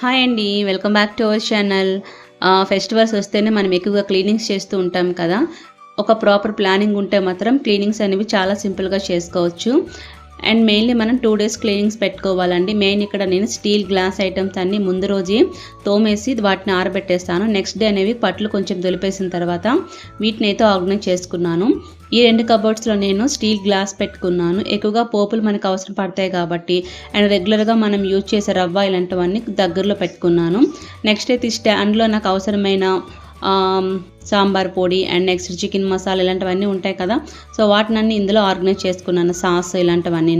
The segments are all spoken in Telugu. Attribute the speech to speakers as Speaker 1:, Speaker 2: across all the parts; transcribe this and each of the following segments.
Speaker 1: హాయ్ అండి welcome back to our channel. Festivals వస్తేనే మనం ఎక్కువగా క్లీనింగ్స్ చేస్తూ ఉంటాం కదా. ఒక ప్రాపర్ ప్లానింగ్ ఉంటే మాత్రం క్లీనింగ్స్ అనేవి చాలా సింపుల్గా చేసుకోవచ్చు. అండ్ మెయిన్లీ మనం టూ డేస్ క్లీనింగ్స్ పెట్టుకోవాలండి. మెయిన్ ఇక్కడ నేను స్టీల్ గ్లాస్ ఐటమ్స్ అన్ని ముందు రోజే తోమేసి వాటిని ఆరబెట్టేస్తాను. నెక్స్ట్ డే అనేవి పట్లు కొంచెం దులిపేసిన తర్వాత వీటిని అయితే ఆర్గనైజ్ చేసుకున్నాను. ఈ రెండు కబోర్డ్స్లో నేను స్టీల్ గ్లాస్ పెట్టుకున్నాను. ఎక్కువగా పోపులు మనకు అవసరం పడతాయి కాబట్టి అండ్ రెగ్యులర్గా మనం యూజ్ చేసే రవ్వ ఇలాంటివన్నీ దగ్గరలో పెట్టుకున్నాను. నెక్స్ట్ అయితే స్టాండ్లో నాకు అవసరమైన సాంబార్ పొడి అండ్ నెక్స్ట్ చికెన్ మసాలా ఇలాంటివన్నీ ఉంటాయి కదా. సో వాటినన్నీ ఇందులో ఆర్గనైజ్ చేసుకున్నాను. సాస్ ఇలాంటివన్నీ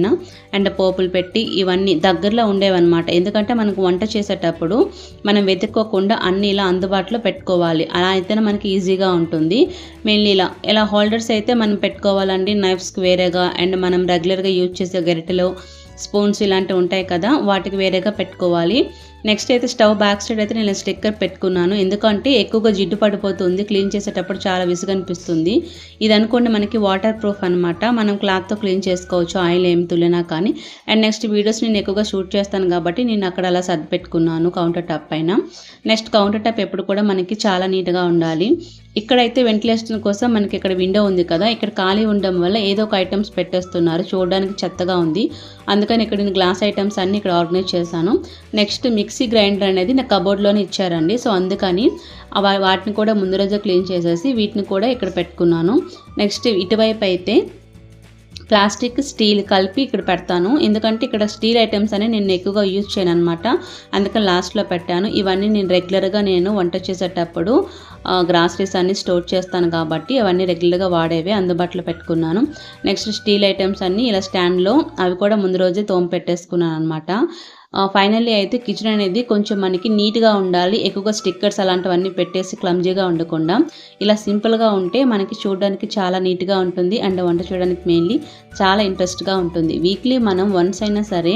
Speaker 1: అండ్ పోపులు పెట్టి ఇవన్నీ దగ్గరలో ఉండేవన్నమాట. ఎందుకంటే మనకు వంట చేసేటప్పుడు మనం వెతుక్కోకుండా అన్నీ ఇలా అందుబాటులో పెట్టుకోవాలి. అలా అయితేనే మనకి ఈజీగా ఉంటుంది. మెయిన్లీ ఇలా ఇలా హోల్డర్స్ అయితే మనం పెట్టుకోవాలండి. నైఫ్స్కి వేరేగా అండ్ మనం రెగ్యులర్గా యూజ్ చేసే గరిటెలు స్పూన్స్ ఇలాంటివి ఉంటాయి కదా. వాటికి వేరేగా పెట్టుకోవాలి. నెక్స్ట్ అయితే స్టవ్ బ్యాక్ సైడ్ అయితే నేను స్టిక్కర్ పెట్టుకున్నాను. ఎందుకంటే ఎక్కువగా జిడ్డు పడిపోతుంది క్లీన్ చేసేటప్పుడు చాలా విసుగు అనిపిస్తుంది. ఇది అనుకోండి మనకి వాటర్ ప్రూఫ్ అనమాట మనం క్లాత్తో క్లీన్ చేసుకోవచ్చు ఆయిల్ ఏం తులినా కానీ. అండ్ నెక్స్ట్ వీడియోస్ నేను ఎక్కువగా షూట్ చేస్తాను కాబట్టి నేను అక్కడ అలా సర్ది పెట్టుకున్నాను కౌంటర్ టాప్ పైన. నెక్స్ట్ కౌంటర్ టాప్ ఎప్పుడు కూడా మనకి చాలా నీట్గా ఉండాలి. ఇక్కడైతే వెంటిలేషన్ కోసం మనకి ఇక్కడ విండో ఉంది కదా. ఇక్కడ ఖాళీ ఉండడం వల్ల ఏదో ఒక ఐటమ్స్ పెట్టేస్తున్నారు. చూడడానికి చెత్తగా ఉంది. అందుకని ఇక్కడ నేను గ్లాస్ ఐటమ్స్ అన్ని ఇక్కడ ఆర్గనైజ్ చేశాను. నెక్స్ట్ మిక్సీ గ్రైండర్ అనేది నా కబోర్డ్లోనే ఇచ్చారండి. సో అందుకని వాటిని కూడా ముందు రోజు క్లీన్ చేసేసి వీటిని కూడా ఇక్కడ పెట్టుకున్నాను. నెక్స్ట్ ఇటువైపు అయితే ప్లాస్టిక్ స్టీల్ కలిపి ఇక్కడ పెడతాను. ఎందుకంటే ఇక్కడ స్టీల్ ఐటమ్స్ అనేవి నేను ఎక్కువగా యూజ్ చేయను అనమాట అందుకని లాస్ట్లో పెట్టాను. ఇవన్నీ నేను రెగ్యులర్గా నేను వంట చేసేటప్పుడు గ్రాసరీస్ అన్నీ స్టోర్ చేస్తాను కాబట్టి అవన్నీ రెగ్యులర్గా వాడేవి అందుబాటులో పెట్టుకున్నాను. నెక్స్ట్ స్టీల్ ఐటమ్స్ అన్నీ ఇలా స్టాండ్లో అవి కూడా ముందు రోజే తోమ పెట్టేసుకున్నాను అనమాట ఫైనల్లీ అయితే కిచెన్ అనేది కొంచెం మనకి నీట్గా ఉండాలి. ఎక్కువగా స్టిక్కర్స్ అలాంటివన్నీ పెట్టేసి క్లమ్జీగా ఉండకుండా ఇలా సింపుల్గా ఉంటే మనకి చూడడానికి చాలా నీట్గా ఉంటుంది. అండ్ వంట చేయడానికి మెయిన్లీ చాలా ఇంట్రెస్ట్గా ఉంటుంది. వీక్లీ మనం వన్స్ అయినా సరే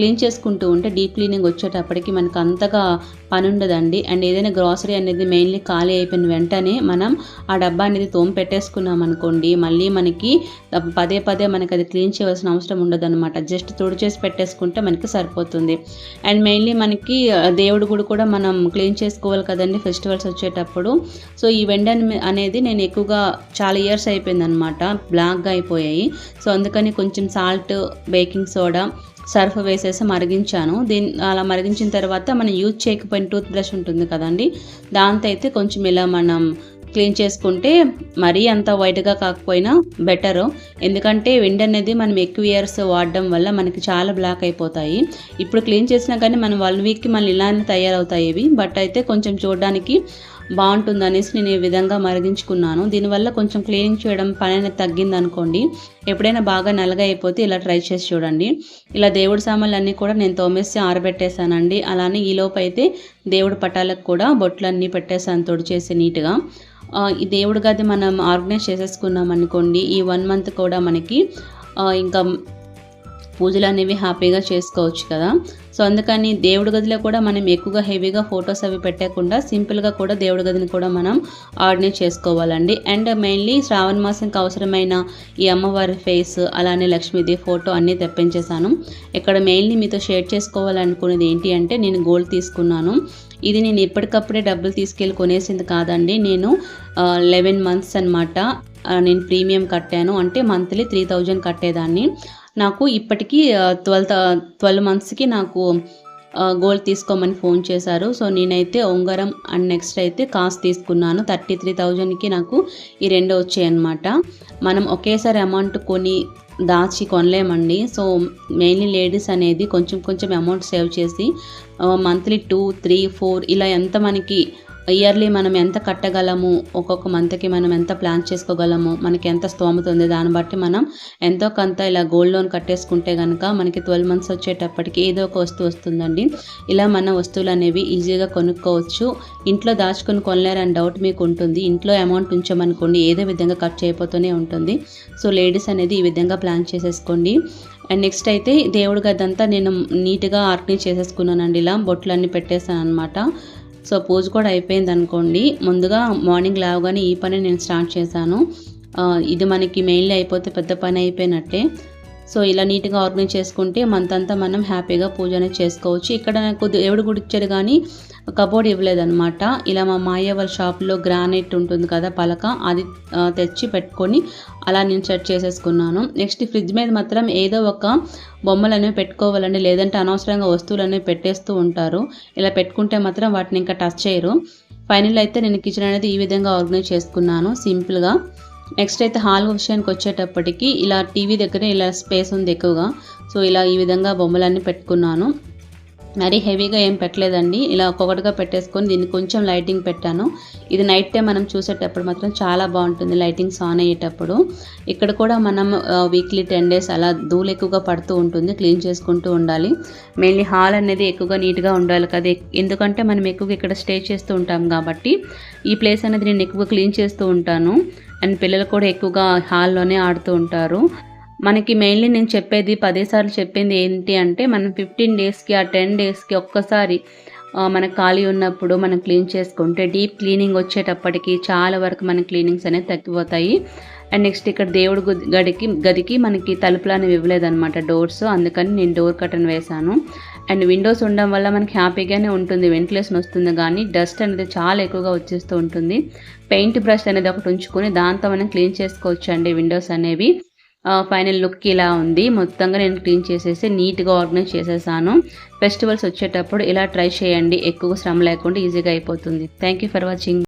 Speaker 1: క్లీన్ చేసుకుంటూ ఉంటే డీప్ క్లీనింగ్ వచ్చేటప్పటికి మనకు అంతగా పని ఉండదండి అండ్ ఏదైనా గ్రాసరీ అనేది మెయిన్లీ ఖాళీ అయిపోయిన వెంటనే మనం ఆ డబ్బా అనేది తోమి పెట్టేసుకున్నాం అనుకోండి మళ్ళీ మనకి పదే పదే మనకి అది క్లీన్ చేయవలసిన అవసరం ఉండదు అనమాట జస్ట్ తుడిచేసి పెట్టేసుకుంటే మనకి సరిపోతుంది. అండ్ మెయిన్లీ మనకి దేవుడు దేవుడి గుడి కూడా మనం క్లీన్ చేసుకోవాలి కదండి ఫెస్టివల్స్ వచ్చేటప్పుడు. సో ఈ వెండ అనేది నేను ఎక్కువగా చాలా ఇయర్స్ అయిపోయింది అనమాట బ్లాక్గా అయిపోయాయి. సో అందుకని కొంచెం సాల్ట్ బేకింగ్ సోడా సర్ఫ్ వేసేసి మరిగించాను. దీని అలా మరిగించిన తర్వాత మనం యూజ్ చేయకపోయిన టూత్ బ్రష్ ఉంటుంది కదండి. దాంతో అయితే కొంచెం ఇలా మనం క్లీన్ చేసుకుంటే మరీ అంత వైట్గా కాకపోయినా బెటరు. ఎందుకంటే విండ్ అనేది మనం ఎక్కువ ఇయర్స్ వాడడం వల్ల మనకి చాలా బ్లాక్ అయిపోతాయి. ఇప్పుడు క్లీన్ చేసినా కానీ మనం వన్ వీక్కి మళ్ళీ ఇలానే తయారవుతాయి ఇవి. బట్ అయితే కొంచెం చూడడానికి బాగుంటుంది అనేసి నేను ఈ విధంగా మరిగించుకున్నాను. దీనివల్ల కొంచెం క్లీనింగ్ చేయడం పని అనేది తగ్గింది అనుకోండి ఎప్పుడైనా బాగా నల్లగా అయిపోతే ఇలా ట్రై చేసి చూడండి. ఇలా దేవుడి సామాన్లు అన్నీ కూడా నేను తోమేసి ఆరబెట్టేశానండి. అలానే ఈ అయితే దేవుడి పటాలకు కూడా బొట్లన్నీ పెట్టేశాను పెట్టేశాను తుడిచేసి నీట్గా. ఈ దేవుడి గది మనం ఆర్గనైజ్ చేసేసుకున్నాం అనుకోండి ఈ వన్ మంత్ కూడా మనకి ఇంకా పూజలు అనేవి హ్యాపీగా చేసుకోవచ్చు కదా. సో అందుకని దేవుడి గదిలో కూడా మనం ఎక్కువగా హెవీగా ఫొటోస్ అవి పెట్టకుండా సింపుల్గా కూడా దేవుడి గదిని కూడా మనం ఆర్డినేట్ చేసుకోవాలండి. అండ్ మెయిన్లీ శ్రావణ మాసంకి అవసరమైన ఈ అమ్మవారి ఫేస్ అలానే లక్ష్మీదేవి ఫోటో అన్నీ తెప్పించేశాను. ఇక్కడ మెయిన్లీ మీతో షేర్ చేసుకోవాలనుకునేది ఏంటి అంటే నేను గోల్డ్ తీసుకున్నాను. ఇది నేను ఎప్పటికప్పుడే డబ్బులు తీసుకెళ్ళి కొనేసింది కాదండి. నేను లెవెన్ మంత్స్ అనమాట నేను ప్రీమియం కట్టాను. అంటే మంత్లీ త్రీ థౌజండ్ కట్టేదాన్ని. నాకు ఇప్పటికీ ట్వెల్త్ ట్వెల్వ్ మంత్స్కి నాకు గోల్డ్ తీసుకోమని ఫోన్ చేశారు. సో నేనైతే ఉంగరం అండ్ నెక్స్ట్ అయితే కాస్ట్ తీసుకున్నాను. థర్టీ త్రీ థౌజండ్కి నాకు ఈ రెండు వచ్చాయన్నమాట. మనం ఒకేసారి అమౌంట్ కొని దాచి కొనలేమండి. సో మెయిన్లీ లేడీస్ అనేది కొంచెం కొంచెం అమౌంట్ సేవ్ చేసి మంత్లీ టూ త్రీ ఫోర్ ఇలా ఎంత మనకి ఇయర్లీ మనం ఎంత కట్టగలము? ఒక్కొక్క మంత్కి మనం ఎంత ప్లాన్ చేసుకోగలము? మనకి ఎంత స్తోమత ఉంది? దాన్ని బట్టి మనం ఎంతో కొంత ఇలా గోల్డ్ లోన్ కట్టేసుకుంటే కనుక మనకి ట్వెల్వ్ మంత్స్ వచ్చేటప్పటికి ఏదో ఒక వస్తువు వస్తుందండి. ఇలా మన వస్తువులు అనేవి ఈజీగా కొనుక్కోవచ్చు. ఇంట్లో దాచుకొని కొనలేరని డౌట్ మీకు ఉంటుంది. ఇంట్లో అమౌంట్ ఉంచామనుకోండి. ఏదో విధంగా ఖర్చు అయిపోతూనే ఉంటుంది. సో లేడీస్ అనేది ఈ విధంగా ప్లాన్ చేసేసుకోండి. అండ్ నెక్స్ట్ అయితే దేవుడి గదంతా నేను నీట్గా ఆర్గనైజ్ చేసేసుకున్నానండి. ఇలా బొట్లు అన్నీ పెట్టేశాను అనమాట సో పూజ కూడా అయిపోయింది అనుకోండి. ముందుగా మార్నింగ్ లేవగానే ఈ పని నేను స్టార్ట్ చేశాను. ఇది మనకి మెయిన్లీ అయిపోతే పెద్ద పని అయిపోయినట్టే. సో ఇలా నీట్గా ఆర్గనైజ్ చేసుకుంటే మంత్ అంతా మనం హ్యాపీగా పూజ అనేది చేసుకోవచ్చు. ఇక్కడ నాకు ఎవడు గుడి ఇచ్చారు కానీ కబోర్డ్ ఇవ్వలేదన్నమాట. ఇలా మా మాయ వాళ్ళ షాప్లో గ్రానైట్ ఉంటుంది కదా పలక అది తెచ్చి పెట్టుకొని అలా నేను సెట్ చేసేసుకున్నాను. నెక్స్ట్ ఫ్రిడ్జ్ మీద మాత్రం ఏదో ఒక బొమ్మలు అనేవి పెట్టుకోవాలండి లేదంటే అనవసరంగా వస్తువులు అనేవి పెట్టేస్తూ ఉంటారు. ఇలా పెట్టుకుంటే మాత్రం వాటిని ఇంకా టచ్ చేయరు. ఫైనల్ అయితే నేను కిచెన్ అనేది ఈ విధంగా ఆర్గనైజ్ చేసుకున్నాను సింపుల్గా. నెక్స్ట్ అయితే హాల్ విషయానికి వచ్చేటప్పటికి ఇలా టీవీ దగ్గర ఇలా స్పేస్ ఉంది ఎక్కువగా. సో ఇలా ఈ విధంగా బొమ్మలన్నీ పెట్టుకున్నాను. మరీ హెవీగా ఏం పెట్టలేదండి. ఇలా ఒక్కొక్కటిగా పెట్టేసుకొని దీన్ని కొంచెం లైటింగ్ పెట్టాను. ఇది నైట్ టైం మనం చూసేటప్పుడు మాత్రం చాలా బాగుంటుంది లైటింగ్స్ ఆన్ అయ్యేటప్పుడు. ఇక్కడ కూడా మనం వీక్లీ టెన్ డేస్ అలా ధూళి ఎక్కువగా పడుతూ ఉంటుంది క్లీన్ చేసుకుంటూ ఉండాలి. మెయిన్లీ హాల్ అనేది ఎక్కువగా నీట్గా ఉండాలి కదా. ఎందుకంటే మనం ఎక్కువగా ఇక్కడ స్టే చేస్తూ ఉంటాం కాబట్టి ఈ ప్లేస్ అనేది నేను ఎక్కువగా క్లీన్ చేస్తూ ఉంటాను. అండ్ పిల్లలు కూడా ఎక్కువగా హాల్లోనే ఆడుతూ ఉంటారు. మనకి మెయిన్లీ నేను చెప్పేది పదేసార్లు చెప్పింది ఏంటి అంటే మనం ఫిఫ్టీన్ డేస్కి ఆ టెన్ డేస్కి ఒక్కసారి మనకు ఖాళీ ఉన్నప్పుడు మనం క్లీన్ చేసుకుంటే డీప్ క్లీనింగ్ వచ్చేటప్పటికి చాలా వరకు మన క్లీనింగ్స్ అనేవి తగ్గిపోతాయి. అండ్ నెక్స్ట్ ఇక్కడ దేవుడు గడికి గదికి గదికి మనకి తలుపులు అనేవి ఇవ్వలేదన్నమాట డోర్స్ అందుకని నేను డోర్ కర్టన్ వేశాను. అండ్ విండోస్ ఉండడం వల్ల మనకి హ్యాపీగానే ఉంటుంది వెంటిలేషన్ వస్తుంది కానీ డస్ట్ అనేది చాలా ఎక్కువగా వచ్చేస్తూ ఉంటుంది. పెయింట్ బ్రష్ అనేది ఒకటి ఉంచుకొని దాంతో మనం క్లీన్ చేసుకోవచ్చు అండి విండోస్ అనేవి. ఫైనల్ లుక్ ఇలా ఉంది. మొత్తంగా నేను క్లీన్ చేసేసి నీట్గా ఆర్గనైజ్ చేసేసాను. ఫెస్టివల్స్ వచ్చేటప్పుడు ఇలా ట్రై చేయండి. ఎక్కువ శ్రమ లేకుండా ఈజీగా అయిపోతుంది. Thank you for watching